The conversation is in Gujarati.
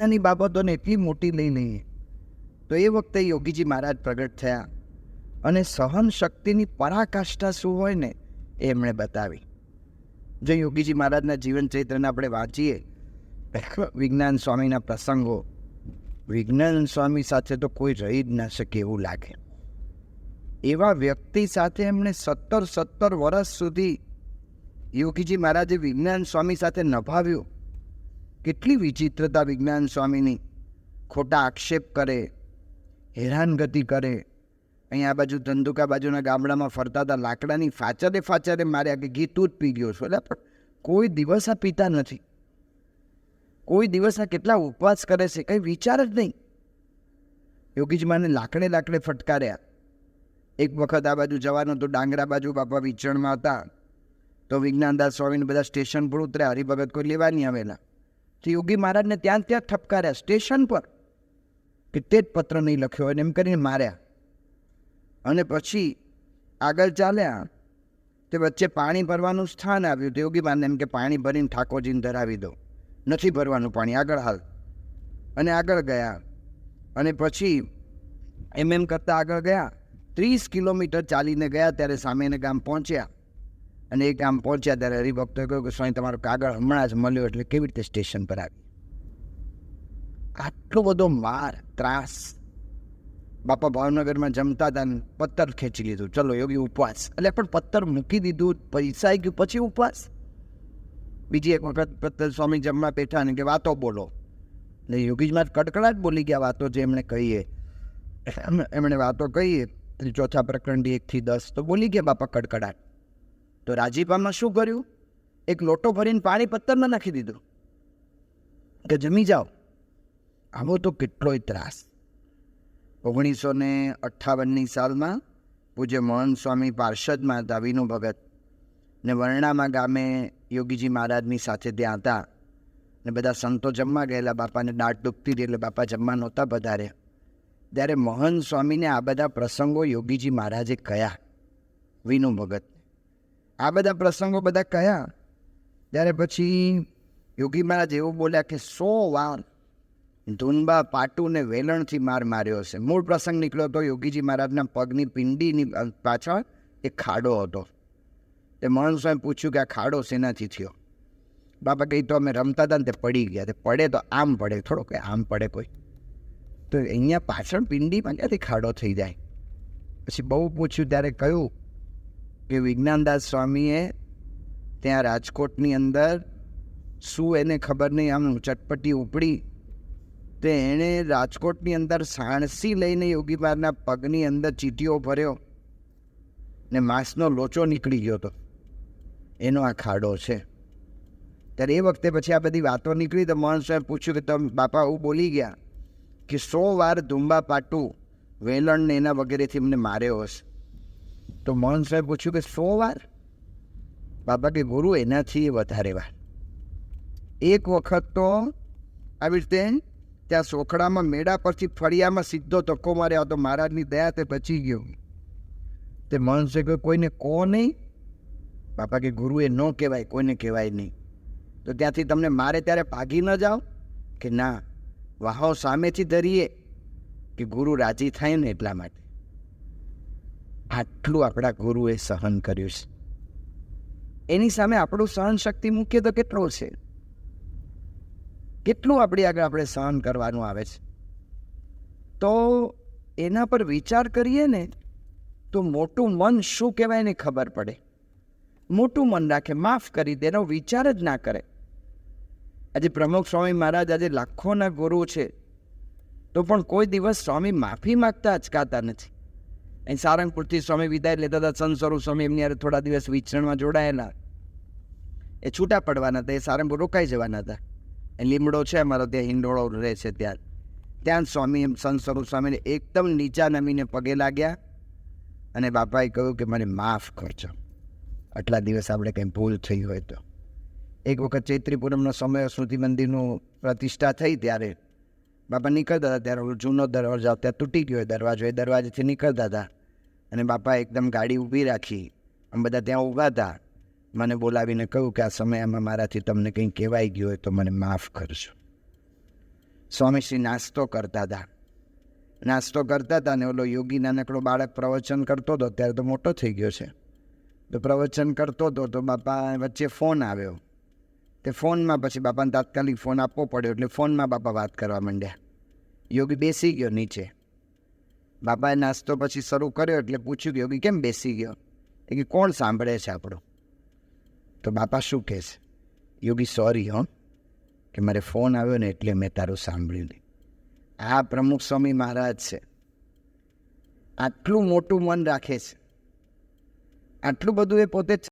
નાની બાબતોને એટલી મોટી લઈ લઈએ. તો એ વખતે યોગીજી મહારાજ પ્રગટ થયા અને સહન શક્તિની પરાકાષ્ઠા શું હોય ને એ એમણે બતાવી. જો યોગીજી મહારાજના જીવન ચરિત્રને આપણે વાંચીએ વિજ્ઞાન સ્વામીના પ્રસંગો. વિજ્ઞાન સ્વામી સાથે તો કોઈ રહી જ ના શકે એવું લાગે. એવા વ્યક્તિ સાથે એમણે સત્તર સત્તર વર્ષ સુધી યોગીજી મહારાજે વિજ્ઞાન સ્વામી સાથે નભાવ્યું. કેટલી વિચિત્રતા વિજ્ઞાન સ્વામીની. ખોટા આક્ષેપ કરે, હેરાનગતિ કરે. અહીંયા આ બાજુ ધંધુકા બાજુના ગામડામાં ફરતા હતા લાકડાની ફાચરે ફાચરે માર્યા કે ઘી તું પી ગયો છો. એટલે પણ કોઈ દિવસ આ પીતા નથી. કોઈ દિવસ આ કેટલા ઉપવાસ કરે છે, કંઈ વિચાર જ નહીં. યોગીજ માને લાકડે લાકડે ફટકાર્યા. એક વખત આ બાજુ જવાનું તો ડાંગરા બાજુ બાપા વિચરણમાં હતા. તો વિજ્ઞાનદાસ સ્વામીને બધા સ્ટેશન પર ઉતર્યા, હરિભગત કોઈ લેવા નહીં આવેલા. તો યોગી મહારાજને ત્યાં ત્યાં ઠપકાર્યા, સ્ટેશન પર. કે તે જ પત્ર નહીં લખ્યો અને એમ કરીને માર્યા. અને પછી આગળ ચાલ્યા, તે વચ્ચે પાણી ભરવાનું સ્થાન આવ્યું. તો યોગી મહારાજને એમ કે, પાણી ભરીને ઠાકોરજીને ધરાવી દો. નથી ભરવાનું પાણી. આગળ હાલ. અને આગળ ગયા. અને પછી એમ એમ કરતાં આગળ ગયા. ત્રીસ કિલોમીટર ચાલીને ગયા, ત્યારે સામેના ગામ પહોંચ્યા. અને એક આમ પહોંચ્યા ત્યારે હરિભક્તોએ કહ્યું કે સ્વામી, તમારો કાગળ હમણાં જ મળ્યો એટલે કેવી રીતે સ્ટેશન પર આવી? આટલો બધો માર, ત્રાસ. બાપા ભાવનગરમાં જમતા હતા ને પત્તર ખેંચી લીધું. ચલો યોગી ઉપવાસ. એટલે પણ પથ્થર મૂકી દીધું, પૈસા ગયું પછી ઉપવાસ? બીજી એક વખત પથ્થર સ્વામી જમવા બેઠા ને કે, વાતો બોલો. ને યોગીજમાં કડકડાટ બોલી ગયા, વાતો જે એમણે કહીએ. એમણે વાતો કહીએ ચોથા પ્રકરણથી એકથી દસ. તો બોલી ગયા બાપા કડકડાટ. તો રાજીપામાં શું કર્યું? એક લોટો ભરીને પાણી પથ્થરમાં નાખી દીધું. કે જમી જાઓ. આવો તો કેટલોય ત્રાસ. ઓગણીસો ને અઠ્ઠાવનની સાલમાં પૂજ્ય મોહન સ્વામી પાર્ષદમાં હતા વિનુ ભગત. ને વર્ણામાં ગામે યોગીજી મહારાજની સાથે ત્યાં હતા. ને બધા સંતો જમવા ગયેલા. બાપાને દાંત દુખતી હતી એટલે બાપા જમવા નહોતા પધાર્યા. ત્યારે મોહન સ્વામીને આ બધા પ્રસંગો યોગીજી મહારાજે કયા વિનુ ભગત. આ બધા પ્રસંગો બધા કયા? ત્યારે પછી યોગી મહારાજ એવું બોલ્યા કે, સો વાર ધૂનબા, પાટુને વેલણથી માર માર્યો હશે મૂળ પ્રસંગ નીકળ્યો તો યોગીજી મહારાજના પગની પિંડીની પાછળ એક ખાડો હતો. તે મોહન સ્વામી પૂછ્યું કે આ ખાડો શેનાથી થયો? બાપા કહી તો અમે રમતા હતા ને તે પડી ગયા. તે પડે તો આમ પડે થોડો કે આમ પડે કોઈ. તો અહીંયા પાછળ પિંડીમાં ક્યાંથી ખાડો થઈ જાય. પછી બહુ પૂછ્યું, ત્યારે કહ્યું કે વિજ્ઞાનદાસ સ્વામીએ ત્યાં રાજકોટની અંદર શું એને ખબર નહીં, આમ ચટપટી ઉપડી, તે એણે રાજકોટની અંદર સાણસી લઈને યોગીબારના પગની અંદર ચીટીઓ ભર્યો ને માંસનો લોચો નીકળી ગયો હતો. એનો આ ખાડો છે. ત્યારે એ વખતે પછી આ બધી વાતો નીકળી તો મોહન સાહેબ પૂછ્યું કે તમે બાપા હું બોલી ગયા કે સો વાર ધુંબા પાટું વેલણ ને એના વગેરેથી મને માર્યો હશે. તો મોહન સાહેબ પૂછ્યું કે સો વાર? બાપા કે ગુરુ એનાથી વધારે વાર. એક વખત તો આવી રીતે ત્યાં સોખડામાં મેળા પરથી ફળિયામાં સીધો ધક્કો માર્યો તો મહારાજની દયા તે બચી ગયો તે મોહન સાહેબ કોઈને કહો નહીં? બાપા કે ગુરુએ ન કહેવાય, કોઈને કહેવાય નહીં. તો ત્યાંથી તમને મારે ત્યારે ભાગી ન જાઓ? કે ના, વાહો સામેથી ધરીએ, કે ગુરુ રાજી થાય ને એટલા માટે. આટલું આપણા ગુરુએ સહન કર્યું છે. એની સામે આપણું સહન શક્તિ મૂકીએ તો કેટલો છે? કેટલું આપણી આગળ આપણે સહન કરવાનું આવે છે? તો એના પર વિચાર કરીએ ને, તો મોટું મન શું કહેવાય ને ખબર પડે. મોટું મન રાખે, માફ કરી દે, એનો વિચાર જ ના કરે. આજે પ્રમુખ સ્વામી મહારાજ આજે લાખોના ગુરુ છે. તો પણ કોઈ દિવસ સ્વામી માફી માગતા અચકાતા નથી. અહીં સારંગપુરથી સ્વામી વિદાય લેતા હતા. સંત સ્વામી એમની હારે થોડા દિવસ વિચરણમાં જોડાયેલા. એ છૂટા પડવાના હતા. એ સારંગપુર રોકાઈ જવાના હતા. એ લીમડો છે અમારો, ત્યાં હિંડોળો રહે છે ત્યાં. ત્યાં સ્વામી એમ સંત સ્વામીને એકદમ નીચા નમીને પગે લાગ્યા અને બાપાએ કહ્યું કે મને માફ કરજો. આટલા દિવસ આપણે કંઈ ભૂલ થઈ હોય તો. એક વખત ચૈત્રી પૂનમનો સમય સુધી મંદિરનું પ્રતિષ્ઠા થઈ ત્યારે બાપા નીકળતા હતા ત્યારે જૂનો દરવાજો ત્યાં તૂટી ગયો દરવાજો. એ દરવાજેથી નીકળતા હતા અને બાપા એકદમ ગાડી ઊભી રાખી. અમે બધા ત્યાં ઊભા હતા. મને બોલાવીને કહ્યું કે આ સમયમાં મારાથી તમને કંઈ કહેવાઈ ગયું હોય તો મને માફ કરજો. સ્વામીશ્રી નાસ્તો કરતા હતા. નાસ્તો કરતા હતા ને ઓલો યોગી નાનકડો બાળક પ્રવચન કરતો હતો. ત્યારે તો મોટો થઈ ગયો છે. તો પ્રવચન કરતો હતો તો બાપા વચ્ચે ફોન આવ્યો. તે ફોનમાં પછી બાપાને તાત્કાલિક ફોન આપવો પડ્યો એટલે ફોનમાં બાપા વાત કરવા માંડ્યા. યોગી બેસી ગયો નીચે. બાપાએ નાસ્તો પછી શરૂ કર્યો એટલે પૂછ્યું કે, યોગી, કેમ બેસી ગયો? એ કે, કોણ સાંભળે છે આપણું? તો બાપા શું કહે છે? યોગી સોરી હો, કે મારે ફોન આવ્યો ને એટલે મેં તારું સાંભળ્યું આ પ્રમુખ સ્વામી મહારાજ છે. આટલું મોટું મન રાખે છે. આટલું બધું એ પોતે